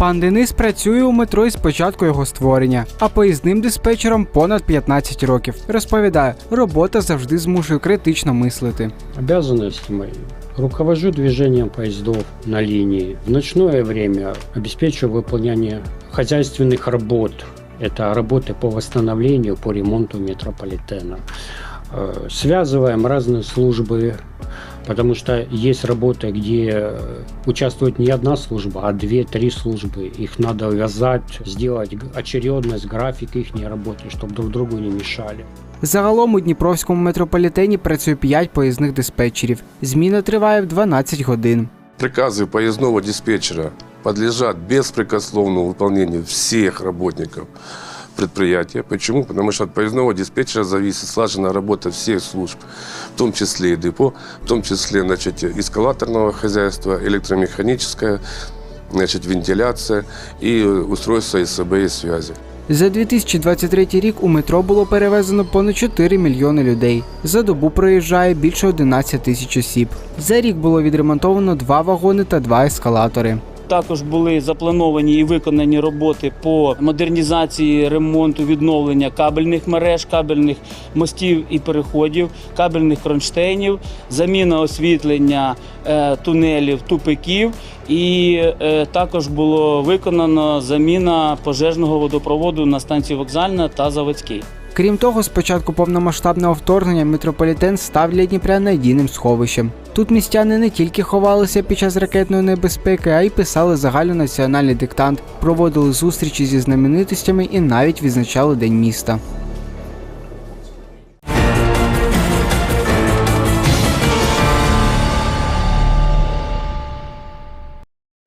Пан Денис працює у метро із початку його створення, а поїзним диспетчером понад 15 років. Розповідає, робота завжди змушує критично мислити. Обязанности мои. Руковожу движением поездов на линии. В ночное время обеспечиваю выполнение хозяйственных работ. Это работы по восстановлению, по ремонту метрополитена. Э, Связываем разные службы, потому что есть работы, где э, участвует не одна служба, а две-три службы. Их надо вязать, сделать г- очередность, график их работы, чтобы друг другу не мешали. Загалом у Дніпровському метрополітені працює 5 поїзних диспетчерів. Зміна триває в 12 годин. Приказы поездного диспетчера подлежат беспрекословному выполнению всех работников предприятия. Почему? Потому что от поездного диспетчера зависит слаженная работа всех служб, в том числе и депо, в том числе значит, эскалаторного хозяйства, электромеханическое, значит, вентиляция и устройство СБ и связи. За 2023 рік у метро було перевезено понад 4 мільйони людей. За добу проїжджає більше 11 тисяч осіб. За рік було відремонтовано два вагони та два ескалатори. Також були заплановані і виконані роботи по модернізації, ремонту, відновлення кабельних мереж, кабельних мостів і переходів, кабельних кронштейнів, заміна освітлення е, тунелів, тупиків. І е, також було виконано заміна пожежного водопроводу на станції вокзальна та заводській. Крім того, з початку повномасштабного вторгнення метрополітен став для Дніпря надійним сховищем. Тут містяни не тільки ховалися під час ракетної небезпеки, а й писали загальнонаціональний диктант, проводили зустрічі зі знаменитостями і навіть відзначали День міста.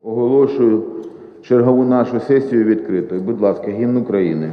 Оголошую чергову нашу сесію відкритою. Будь ласка, гімн України.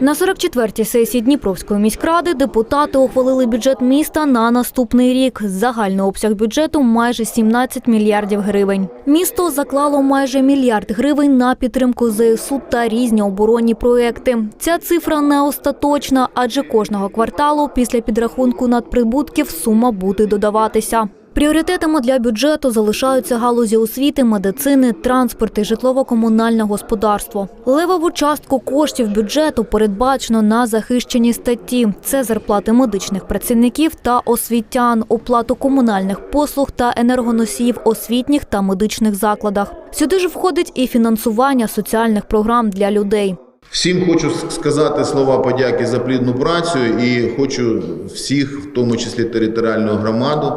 На 44-й сесії Дніпровської міськради депутати ухвалили бюджет міста на наступний рік. Загальний обсяг бюджету майже 17 мільярдів гривень. Місто заклало майже мільярд гривень на підтримку ЗСУ та різні оборонні проекти. Ця цифра не остаточна, адже кожного кварталу після підрахунку надприбутків сума буде додаватися. Пріоритетами для бюджету залишаються галузі освіти, медицини, транспорт і житлово-комунальне господарство. Левову частку коштів бюджету передбачено на захищені статті: це зарплати медичних працівників та освітян, оплату комунальних послуг та енергоносіїв освітніх та медичних закладах. Сюди ж входить і фінансування соціальних програм для людей. Всім хочу сказати слова подяки за плідну працю і хочу всіх, в тому числі територіальну громаду,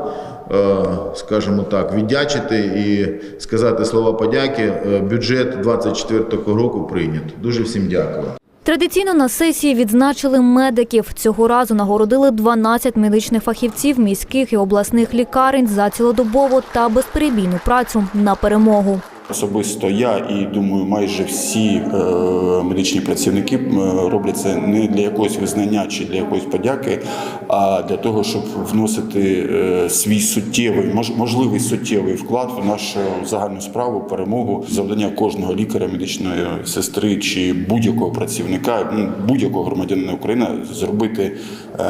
скажімо так, віддячити і сказати слова подяки. Е, Бюджет 24 року прийнято. Дуже всім дякую. Традиційно на сесії відзначили медиків. Цього разу нагородили 12 медичних фахівців міських і обласних лікарень за цілодобову та безперебійну працю на перемогу. Особисто я і думаю, майже всі е, медичні працівники е, роблять це не для якогось визнання чи для якоїсь подяки, а для того, щоб вносити е, свій суттєвий, мож, можливий суттєвий вклад в нашу загальну справу, перемогу, завдання кожного лікаря, медичної сестри чи будь-якого працівника, ну, будь-якого громадянина України зробити е,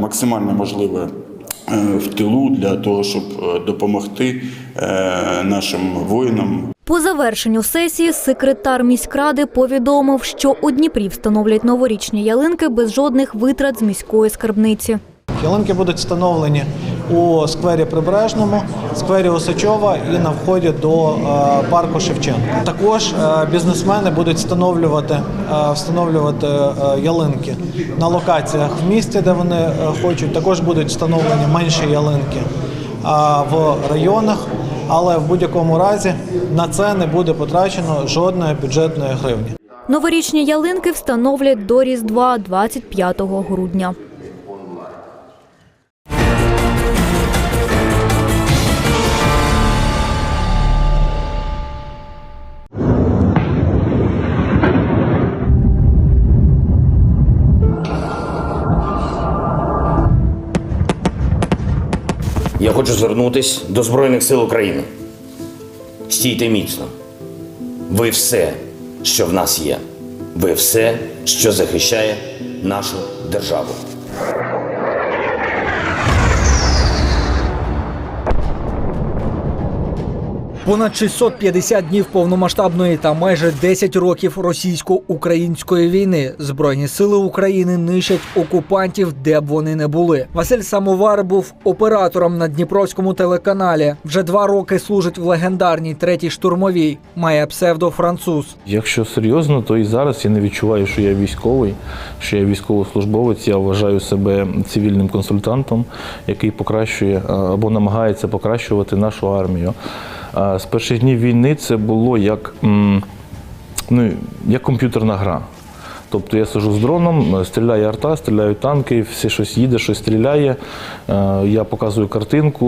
максимально можливе е, в тилу для того, щоб е, допомогти е, нашим воїнам По завершенню сесії секретар міськради повідомив, що у Дніпрі встановлять новорічні ялинки без жодних витрат з міської скарбниці. Ялинки будуть встановлені у сквері Прибережному, сквері Осачова і на вході до е, парку Шевченка. Також е, бізнесмени будуть встановлювати, е, встановлювати ялинки на локаціях в місті, де вони хочуть. Також будуть встановлені менші ялинки в районах, але в будь-якому разі на це не буде потрачено жодної бюджетної гривні. Новорічні ялинки встановлять до Різдва 25 грудня. Я хочу звернутись до Збройних сил України. Стійте міцно. Ви все, що в нас є. Ви все, що захищає нашу державу. Понад 650 днів повномасштабної та майже 10 років російсько-української війни збройні сили України нищать окупантів, де б вони не були. Василь Самовар був оператором на Дніпровському телеканалі. Вже два роки служить в легендарній третій штурмовій. Має псевдо француз. Якщо серйозно, то і зараз я не відчуваю, що я військовий, що я військовослужбовець. Я вважаю себе цивільним консультантом, який покращує або намагається покращувати нашу армію. З перших днів війни це було як, ну, як комп'ютерна гра. Тобто я сижу з дроном, стріляє арта, стріляють танки, все щось їде, щось стріляє. Я показую картинку,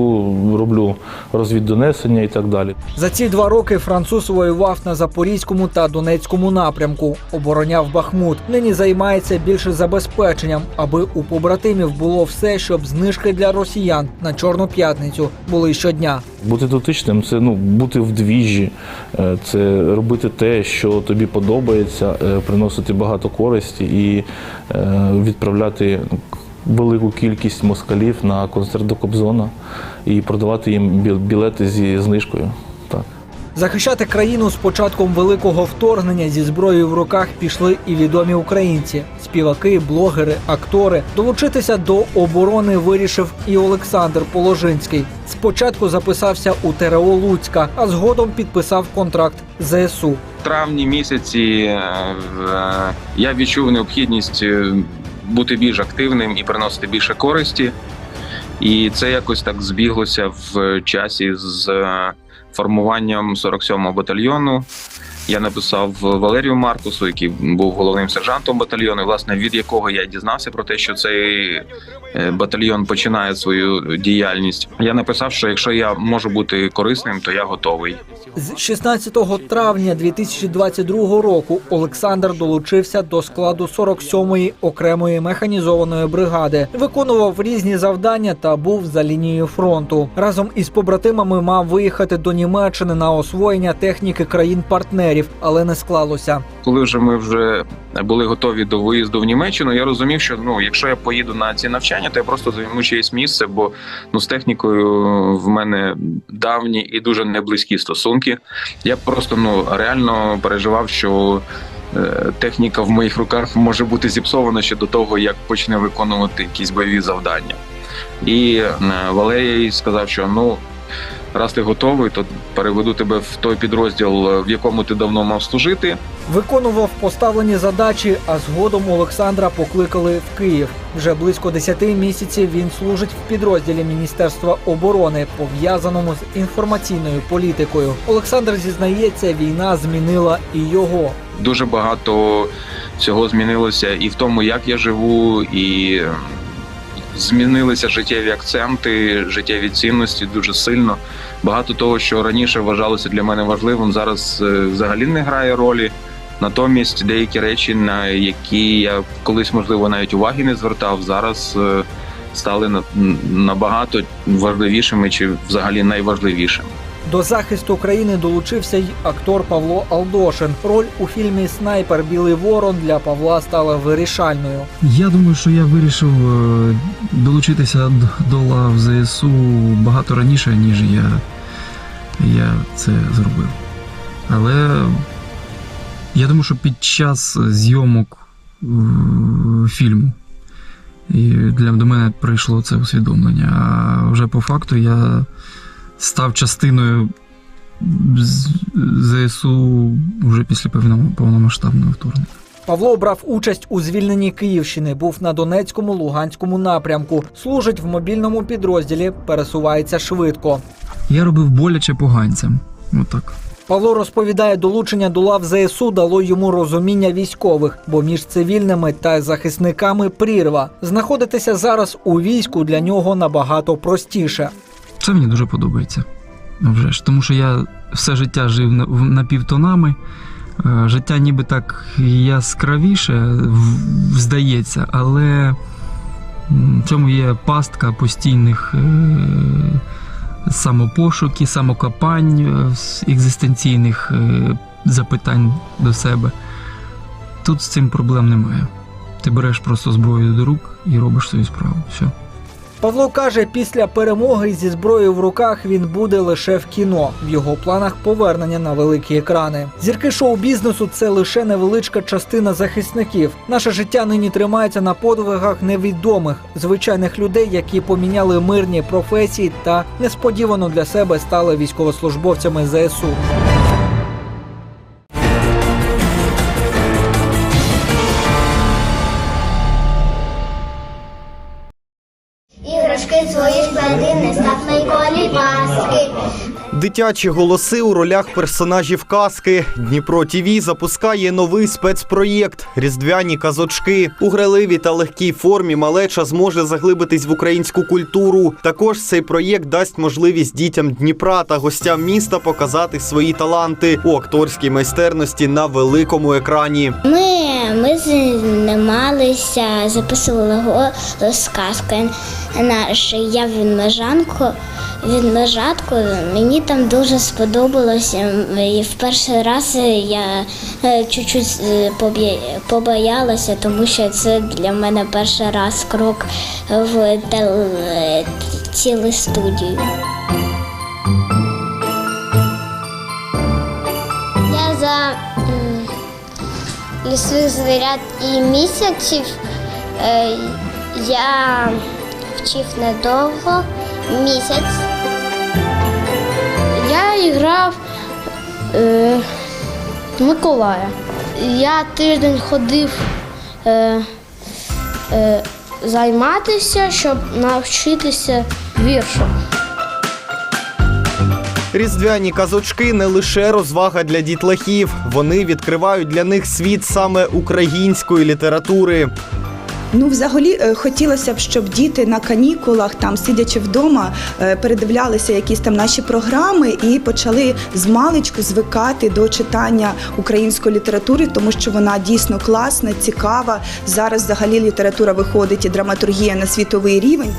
роблю розвіддонесення і так далі. За ці два роки француз воював на Запорізькому та Донецькому напрямку, обороняв Бахмут. Нині займається більше забезпеченням, аби у побратимів було все, щоб знижки для росіян на чорну п'ятницю були щодня. Бути дотичним це ну, бути в двіжі, е, це робити те, що тобі подобається, е, приносити багато користі і е, відправляти велику кількість москалів на концерт до Кобзона і продавати їм біл- білети зі знижкою. Захищати країну з початком великого вторгнення зі зброєю в руках пішли і відомі українці, співаки, блогери, актори. Долучитися до оборони вирішив і Олександр Положинський. Спочатку записався у ТРО Луцька, а згодом підписав контракт ЗСУ. В травні місяці е, я відчув необхідність е, бути більш активним і приносити більше користі. І це якось так збіглося в часі з е, формуванням 47-го батальйону. Я написав Валерію Маркусу, який був головним сержантом батальйону, власне, від якого я дізнався про те, що цей е, батальйон починає свою діяльність. Я написав, що якщо я можу бути корисним, то я готовий. З 16 травня 2022 року Олександр долучився до складу 47-ї окремої механізованої бригади, виконував різні завдання та був за лінією фронту. Разом із побратимами мав виїхати до Німеччини на освоєння техніки країн-партнерів, але не склалося. коли вже ми вже були готові до виїзду в Німеччину, я розумів, що ну, якщо я поїду на ці навчання, то я просто займу чиєсь місце, бо ну з технікою в мене давні і дуже неблизькі стосунки. Я просто ну реально переживав, що. е, Техніка в моїх руках може бути зіпсована ще до того, як почне виконувати якісь бойові завдання. І е, Валерій сказав, що ну раз ти готовий, то переведу тебе в той підрозділ, в якому ти давно мав служити. Виконував поставлені задачі, а згодом Олександра покликали в Київ. Вже близько 10 місяців він служить в підрозділі Міністерства оборони, пов'язаному з інформаційною політикою. Олександр зізнається, війна змінила і його. дуже багато всього змінилося і в тому, як я живу, і е, змінилися життєві акценти, життєві цінності дуже сильно. Багато того, що раніше вважалося для мене важливим, зараз е, взагалі не грає ролі. Натомість деякі речі, на які я колись можливо навіть уваги не звертав, зараз е, стали на- набагато важливішими чи взагалі найважливішими. До захисту країни долучився й актор Павло Алдошин. Роль у фільмі Снайпер Білий Ворон для Павла стала вирішальною. Я думаю, що я вирішив е, долучитися до лав ЗСУ багато раніше, ніж я, я це зробив. Але я думаю, що під час зйомок е, фільму і для до мене прийшло це усвідомлення. А вже по факту я став частиною ЗСУ вже після певного- повномасштабного вторгнення. Павло брав участь у звільненні Київщини, був на Донецькому, Луганському напрямку, служить в мобільному підрозділі, пересувається швидко. Я робив боляче поганцям. Отак. Павло розповідає, долучення до лав ЗСУ дало йому розуміння військових, бо між цивільними та захисниками прірва. Знаходитися зараз у війську для нього набагато простіше. Це мені дуже подобається. Вже ж. Тому що я все життя жив напівтонами. Е, Життя ніби так яскравіше здається, але в цьому є пастка постійних е, самопошуків, самокопань, е, екзистенційних, запитань до себе. Тут з цим проблем немає. Ти береш просто зброю до рук і робиш свою справу. Все. Павло каже, після перемоги зі зброєю в руках він буде лише в кіно. В його планах повернення на великі екрани. Зірки шоу-бізнесу це лише невеличка частина захисників. Наше життя нині тримається на подвигах невідомих звичайних людей, які поміняли мирні професії та несподівано для себе стали військовослужбовцями ЗСУ. Дитячі голоси у ролях персонажів казки. Дніпро ТІВІ запускає новий спецпроєкт Різдвяні казочки. У граливій та легкій формі малеча зможе заглибитись в українську культуру. Також цей проєкт дасть можливість дітям Дніпра та гостям міста показати свої таланти у акторській майстерності на великому екрані. Ми, ми знімалися, записували голос казки наш. Я відмежанку. Відмежатку мені там дуже сподобалося. І в перший раз я е, чуть-чуть е, побоялася, тому що це для мене перший раз крок в тел- телестудію. Я за лісових звірят і місяців е, я вчив недовго, місяць. Я грав е, Миколая. Я тиждень ходив е, е, займатися, щоб навчитися віршу. Різдвяні казочки не лише розвага для дітлахів. Вони відкривають для них світ саме української літератури. Ну, взагалі, е, хотілося б, щоб діти на канікулах, там сидячи вдома, е, передивлялися якісь там наші програми і почали з маличку звикати до читання української літератури, тому що вона дійсно класна, цікава. Зараз взагалі література виходить і драматургія на світовий рівень.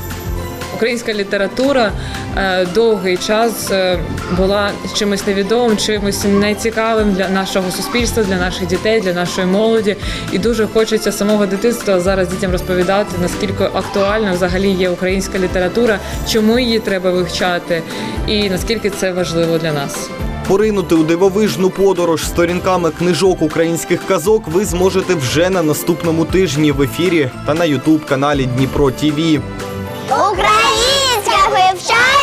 Українська література е, довгий час е, була чимось невідомим, чимось нецікавим для нашого суспільства, для наших дітей, для нашої молоді. І дуже хочеться самого дитинства зараз дітям розповідати, наскільки актуальна взагалі є українська література, чому її треба вивчати, і наскільки це важливо для нас. Поринути у дивовижну подорож сторінками книжок українських казок ви зможете вже на наступному тижні в ефірі та на Ютуб каналі Дніпро ТІВІ. We've shot.